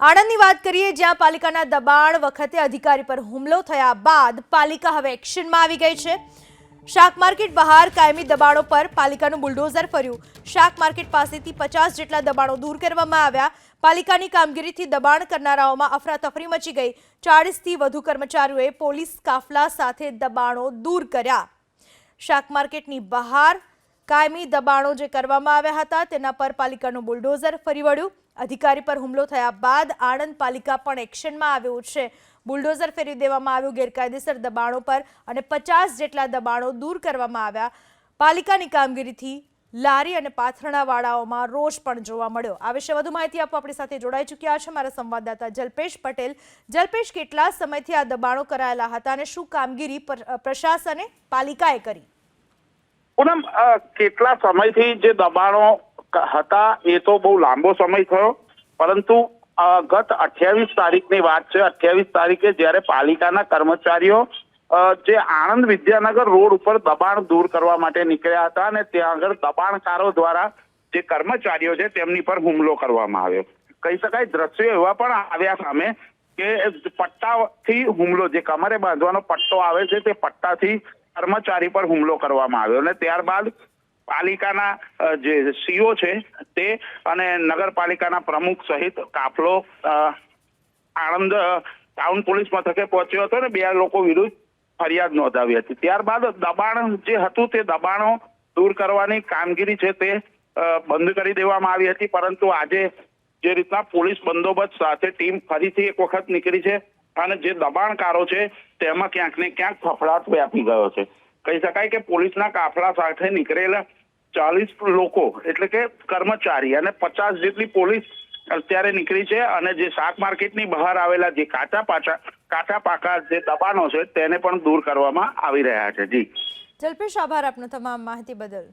આણંદની વાત કરીએ, જ્યાં પાલિકાના દબાણ વખતે અધિકારી પર હુમલો થયા બાદ પાલિકા હવે એક્શનમાં આવી ગઈ છે. શાક માર્કેટ બહાર કાયમી દબાણો પર પાલિકાનું બુલડોઝર ફર્યું. શાક માર્કેટ પાસેથી પચાસ જેટલા દબાણો દૂર કરવામાં આવ્યા. પાલિકાની કામગીરીથી દબાણ કરનારાઓમાં અફરાતફરી મચી ગઈ. ચાળીસથી વધુ કર્મચારીઓએ પોલીસ કાફલા સાથે દબાણો દૂર કર્યા. શાક માર્કેટની બહાર કાયમી દબાણો જે કરવામાં આવ્યા હતા, તેના પર પાલિકાનું બુલડોઝર ફરી વળ્યું. અધિકારી પર હુમલો થયા બાદ આણંદ પાલિકા પણ એક્શનમાં આવ્યું છે. બુલડોઝર ફેરવી દેવામાં આવ્યું ગેરકાયદેસર દબાણો પર અને પચાસ જેટલા દબાણો દૂર કરવામાં આવ્યા. પાલિકાની કામગીરીથી લારી અને પાથરણાવાળાઓમાં રોષ પણ જોવા મળ્યો. આ વિશે વધુ માહિતી આપવા આપણી સાથે જોડાઈ ચૂક્યા છે મારા સંવાદદાતા જલ્પેશ પટેલ. જલ્પેશ, કેટલા સમયથી આ દબાણો કરાયેલા હતા અને શું કામગીરી પ્રશાસને, પાલિકાએ કરી? પૂનમ કેટલા સમયથી જે દબાણો હતા, એ તો બહુ લાંબો સમય થયો. પરંતુ ગત અઠ્યાવીસ તારીખની વાત છે. અઠ્યાવીસ તારીખે જ્યારે પાલિકાના કર્મચારીઓ જે આણંદ વિદ્યાનગર રોડ ઉપર દબાણ દૂર કરવા માટે નીકળ્યા હતા અને ત્યાં આગળ દબાણકારો દ્વારા જે કર્મચારીઓ છે તેમની પર હુમલો કરવામાં આવ્યો. કહી શકાય દ્રશ્યો એવા પણ આવ્યા સામે કે પટ્ટાથી હુમલો, જે કમરે બાંધવાનો પટ્ટો આવે છે તે પટ્ટાથી કર્મચારી પર હુમલો કરવામાં આવ્યો અને ત્યારબાદ પાલિકાના જે સીઓ છે તે અને નગરપાલિકાના પ્રમુખ સહિત કાફલો આણંદ ટાઉન પોલીસ મથકે પહોંચ્યો હતો ને બે લોકો વિરુદ્ધ ફરિયાદ નોંધાવી હતી. ત્યારબાદ દબાણ જે હતું તે દબાણો દૂર કરવાની કામગીરી છે તે બંધ કરી દેવામાં આવી હતી. પરંતુ આજે જે રીતના પોલીસ બંદોબસ્ત સાથે ટીમ ફરીથી એક વખત નીકળી છે અને જે દબાણકારો છે તેમાં ક્યાંક ને ક્યાંક ફફડાટ વ્યાપી ગયો છે. કહી શકાય કે પોલીસના કાફલા સાથે નીકળેલા ચાલીસ લોકો, એટલે કે કર્મચારી અને પચાસ જેટલી પોલીસ અત્યારે નીકળી છે અને જે શાક માર્કેટની બહાર આવેલા જે કાચા પાચા, કાચા પાકા જે દબાણો છે, તેને પણ દૂર કરવામાં આવી રહ્યા છે. જી. જલ્પેશ, આભાર આપનો તમામ માહિતી બદલ.